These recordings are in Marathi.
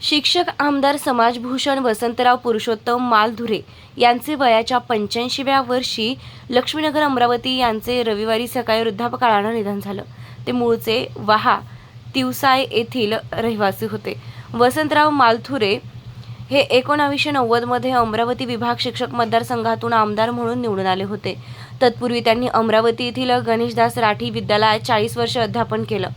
शिक्षक आमदार समाजभूषण वसंतराव पुरुषोत्तम मालधुरे यांचे वयाच्या पंच्याऐंशीव्या वर्षी लक्ष्मीनगर अमरावती यांचे रविवारी सकाळी वृद्धापकाळानं निधन झालं. ते मूळचे वाहा तिवसाय येथील रहिवासी होते. वसंतराव मालथुरे हे एकोणावीसशे नव्वदमध्ये अमरावती विभाग शिक्षक मतदारसंघातून आमदार म्हणून निवडून आले होते. तत्पूर्वी त्यांनी अमरावती येथील गणेशदास राठी विद्यालयात चाळीस वर्ष अध्यापन केलं.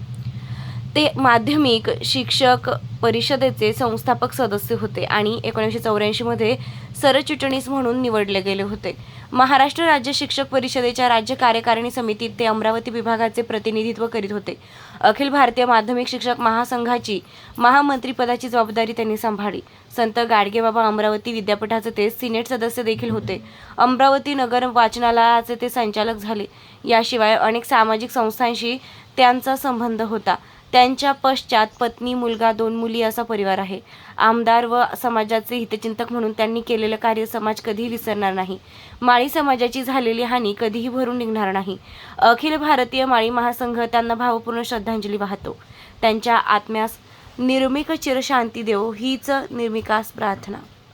ते माध्यमिक शिक्षक परिषदेचे संस्थापक सदस्य होते आणि एकोणीसशे चौऱ्याऐंशीमध्ये सरचिटणीस म्हणून निवडले गेले होते. महाराष्ट्र राज्य शिक्षक परिषदेच्या राज्य कार्यकारिणी समितीत ते अमरावती विभागाचे प्रतिनिधित्व करीत होते. अखिल भारतीय माध्यमिक शिक्षक महासंघाची महामंत्रीपदाची जबाबदारी त्यांनी सांभाळली. संत गाडगेबाबा अमरावती विद्यापीठाचे ते सिनेट सदस्य देखील होते. अमरावती नगर वाचनालयाचे ते संचालक झाले. याशिवाय अनेक सामाजिक संस्थांशी त्यांचा संबंध होता. त्यांच्या पश्चात पत्नी मुलगा दोन मुली असा परिवार आहे. आमदार व समाजाचे हितचिंतक म्हणून त्यांनी केलेलं कार्य समाज कधीही विसरणार नाही. माळी समाजाची झालेली हानी कधीही भरून निघणार नाही. अखिल भारतीय माळी महासंघ त्यांना भावपूर्ण श्रद्धांजली वाहतो. त्यांच्या आत्म्यास निर्मिक चिरशांती देव हीच निर्मिकास प्रार्थना.